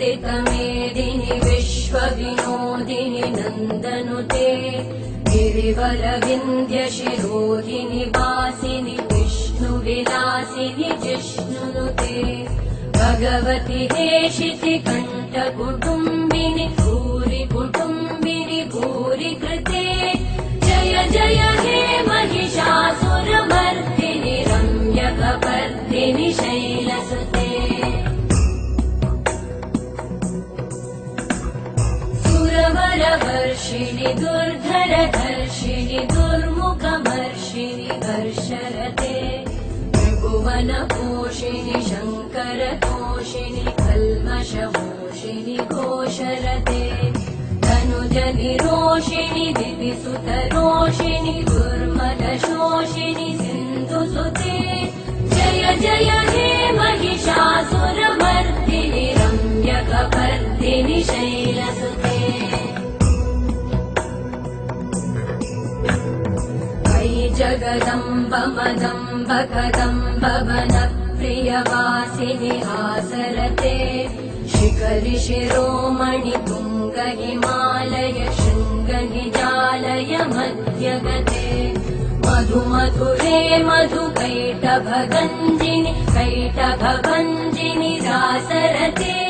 वन्दितमेदिनि विश्वविनोदिनि नन्दनुते गिरिवरविन्द्यशिरोहिणि वासिनि विष्णुविलासिनि जिष्णुनुते भगवति हेशिति कण्ठकुटुम्बिनि भूरि कुटुम्बिनि भूरि कृते जय जय हे सुरवरवर्षिणि दुर्धरधर्षिणि दुर्मुखमर्षिणि हर्षरते त्रिभुवनपोषिणि शङ्करतोषिणि कल्मषमोषिणि घोषरते धनुजनिरोषिणि दिविसुतरोषिणि दुर्मदशोषिणि सिन्धुसुते जय जय हे महिषासुरमर्दिनि रम्यकपर्दिनि शैलसुते अयि जगदम्ब मदम्ब कदम्ब वनप्रियवासिनि आसरते। शिखरि शिरोमणि तुङ्ग हिमालय शृङ्ग निजालय मध्यगते मधु मधुरे मधु कैटभगञ्जिनि कैटभगञ्जिनि रासरते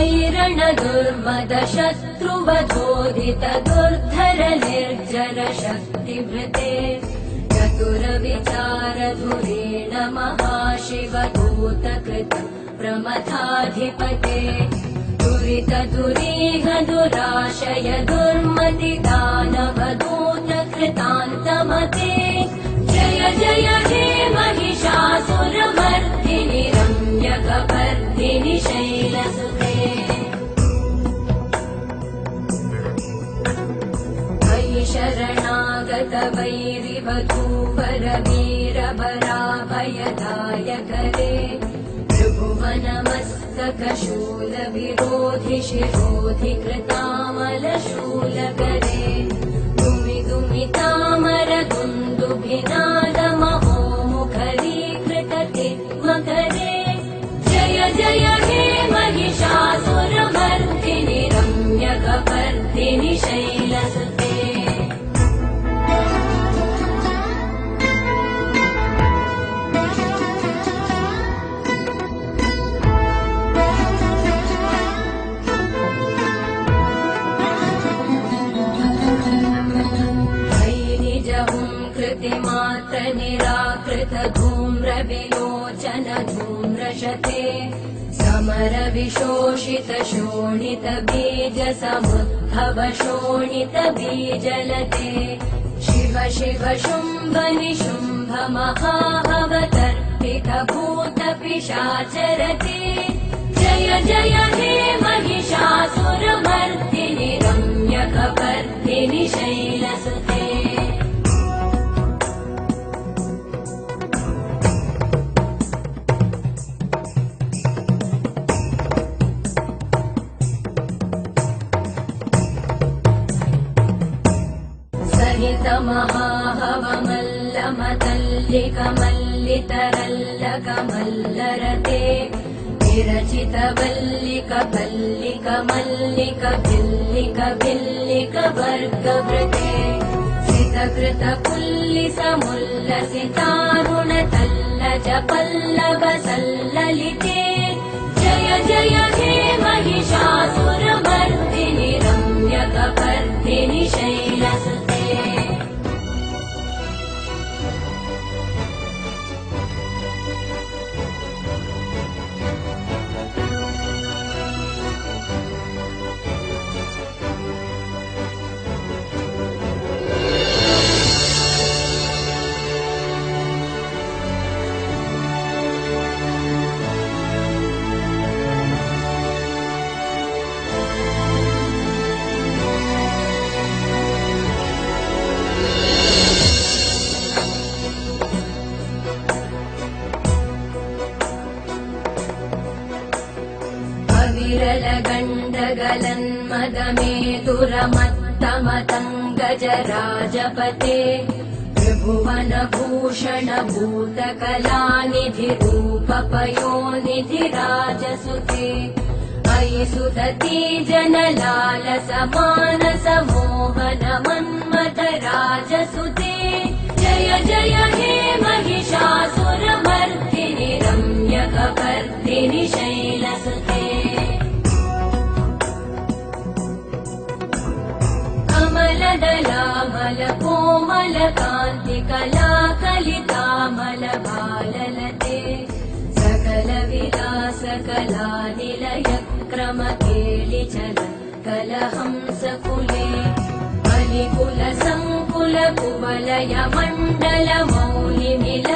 ऐरण दुर्मद शत्रुवधोदित दुर्धर निर्जर शक्तिभृते चतुर विचार धुरेण महाशिव दूतकृत प्रमथाधिपते दुरित दुरीह दुराशय दुर्मति दानव दूत कृतान्तमते जय जय वैरिवधूवर वीरभराभयदायकरे त्रिभुवनमस्तक शूल विरोधि शिरोधि कृतामलशूलकरे कृतिमात्र निराकृत धूम्र विलोचन धूम्रशते समर विशोषित शोणित बीज समुद्भव शोणित बीजलते शिव शिव शुम्भ निशुम्भ महाहवतर्पित भूत पिशाचरते जय जय हे सहित महाहवमल्लमतल्लिकमल्लितरल्लकमल्लरते विरचित वल्लिक पल्लिक मल्लिक भिल्लिक भिल्लिक वर्गवृते मुल्लसितारुण तल्लज पल्लव सल्ललिते जय जय हे महिषासुरमर्दिनि चलन्मदमेतुरमत्तमतम् गजराजपते त्रिभुवनभूषण भूतकलानिधिरूपपयोनिधिराजसुते अयि सुदती जनलाल राजसुते जय जय हे महिषासुरमर्दिनि रम्यकपर्दिनि शैलसुते कमलदलामल कोमल कान्ति कला कलितामल भाललते सकल विलास कला निलय क्रम केलि कलहंस कुले बलिकुल सङ्कुल कुवलय मण्डल मौलि मिल